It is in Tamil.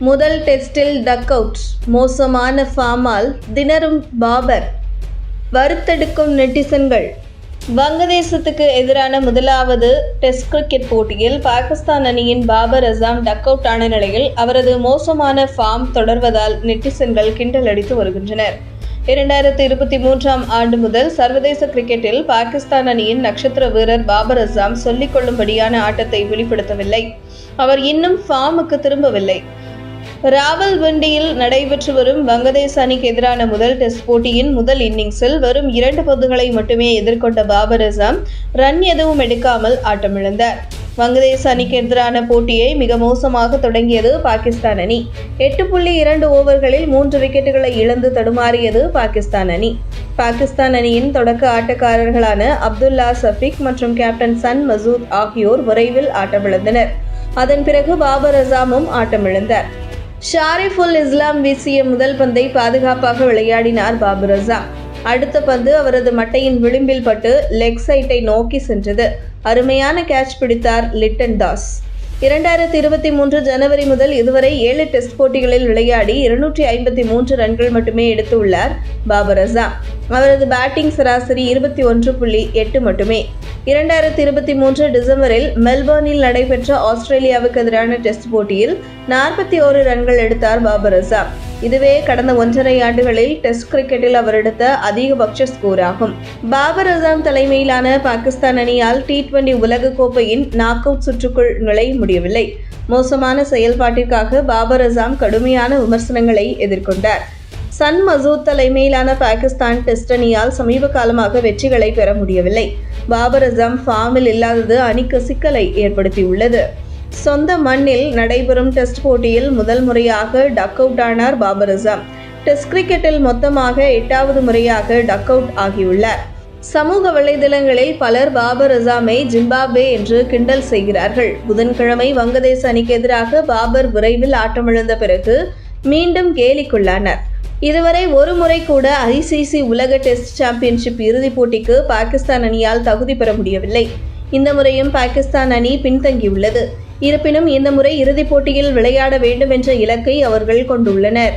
முதல் டெஸ்டில் டக் அவுட் மோசமான ஃபார்மால் தினரும் பாபர். வறுத்தெடுக்கும் நெட்டிசன்கள். வங்கதேசத்துக்கு எதிரான முதலாவது டெஸ்ட் கிரிக்கெட் போட்டியில் பாகிஸ்தான் அணியின் பாபர் அசாம் டக் அவுட் ஆன நிலையில் அவரது மோசமான ஃபார்ம் தொடர்வதால் நெட்டிசன்கள் கிண்டல் அடித்து வருகின்றனர். இரண்டாயிரத்தி இருபத்தி மூன்றாம் ஆண்டு முதல் சர்வதேச கிரிக்கெட்டில் பாகிஸ்தான் அணியின் நட்சத்திர வீரர் பாபர் அசாம் சொல்லிக் கொள்ளும்படியான ஆட்டத்தை வெளிப்படுத்தவில்லை. அவர் இன்னும் ஃபார்முக்கு திரும்பவில்லை. ராவல்பிண்டியில் நடைபெற்று வரும் வங்கதேச அணிக்கு எதிரான முதல் டெஸ்ட் போட்டியின் முதல் இன்னிங்ஸில் வெறும் இரண்டு பந்துகளை மட்டுமே எதிர்கொண்ட பாபர் அசாம் ரன் எதுவும் எடுக்காமல் ஆட்டமிழந்தார். வங்கதேச அணிக்கு எதிரான போட்டியை மிக மோசமாக தொடங்கியது பாகிஸ்தான் அணி. எட்டு புள்ளி இரண்டு ஓவர்களில் மூன்று விக்கெட்டுகளை இழந்து தடுமாறியது பாகிஸ்தான் அணி. பாகிஸ்தான் அணியின் தொடக்க ஆட்டக்காரர்களான அப்துல்லா சஃபிக் மற்றும் கேப்டன் சன் மசூத் ஆகியோர் விரைவில் ஆட்டமிழந்தனர். அதன் பிறகு பாபர் அசாமும் ஆட்டமிழந்தார். ஷாரிஃபுல் இஸ்லாம் வீசிய முதல் பந்தை பாதுகாப்பாக விளையாடினார் பாபர் அசாம் அடுத்த பந்து அவரது மட்டையின் விளிம்பில் பட்டு லெக் சைட்டை நோக்கி சென்றது. அருமையான கேட்ச் பிடித்தார் லிட்டன் தாஸ். இரண்டாயிரத்தி இருபத்தி மூன்று ஜனவரி முதல் இதுவரை ஏழு டெஸ்ட் போட்டிகளில் விளையாடி இருநூற்றி ஐம்பத்தி மூன்று ரன்கள் மட்டுமே எடுத்துள்ளார் பாபர் அசாம் அவரது பேட்டிங் சராசரி இருபத்தி ஒன்று புள்ளி எட்டு மட்டுமே. இரண்டாயிரத்தி இருபத்தி மூன்று டிசம்பரில் மெல்பர்னில் நடைபெற்ற ஆஸ்திரேலியாவுக்கு எதிரான டெஸ்ட் போட்டியில் நாற்பத்தி ஓரு ரன்கள் எடுத்தார் பாபர் அசாம் இதுவே கடந்த ஒன்றரை ஆண்டுகளில் டெஸ்ட் கிரிக்கெட்டில் அவர் எடுத்த அதிகபட்ச ஸ்கோர் ஆகும். பாபர் அசாம் தலைமையிலான பாகிஸ்தான் அணியால் டி டுவெண்டி உலகக்கோப்பையின் நாக் அவுட் சுற்றுக்குள் நுழைய முடியவில்லை. மோசமான செயல்பாட்டிற்காக பாபர் அசாம் கடுமையான விமர்சனங்களை எதிர்கொண்டார். சன் மசூத் தலைமையிலான பாகிஸ்தான் டெஸ்ட் அணியால் சமீப காலமாக வெற்றிகளை பெற முடியவில்லை. பாபர் அசம் ஃபார்மில் இல்லாதது அணிக்கு சிக்கலை ஏற்படுத்தியுள்ளது. சொந்த மண்ணில் நடைபெறும் டெஸ்ட் போட்டியில் முதல் முறையாக டக் அவுட் ஆனார் பாபர் அசம் டெஸ்ட் கிரிக்கெட்டில் மொத்தமாக எட்டாவது முறையாக டக் அவுட் ஆகியுள்ளார். சமூக வலைதளங்களில் பலர் பாபர் அசாமை ஜிம்பாப்வே என்று கிண்டல் செய்கிறார்கள். புதன்கிழமை வங்கதேச அணிக்கு எதிராக பாபர் விரைவில் ஆட்டமிழந்த பிறகு மீண்டும் கேலிக்குள்ளானார். இதுவரை ஒரு முறை கூட ஐசிசி உலக டெஸ்ட் சாம்பியன்ஷிப் இறுதிப் போட்டிக்கு பாகிஸ்தான் அணியால் தகுதி பெற முடியவில்லை. இந்த முறையும் பாகிஸ்தான் அணி பின்தங்கியுள்ளது. இருப்பினும் இந்த முறை இறுதிப் போட்டியில் விளையாட வேண்டும் என்ற இலக்கை அவர்கள் கொண்டுள்ளனர்.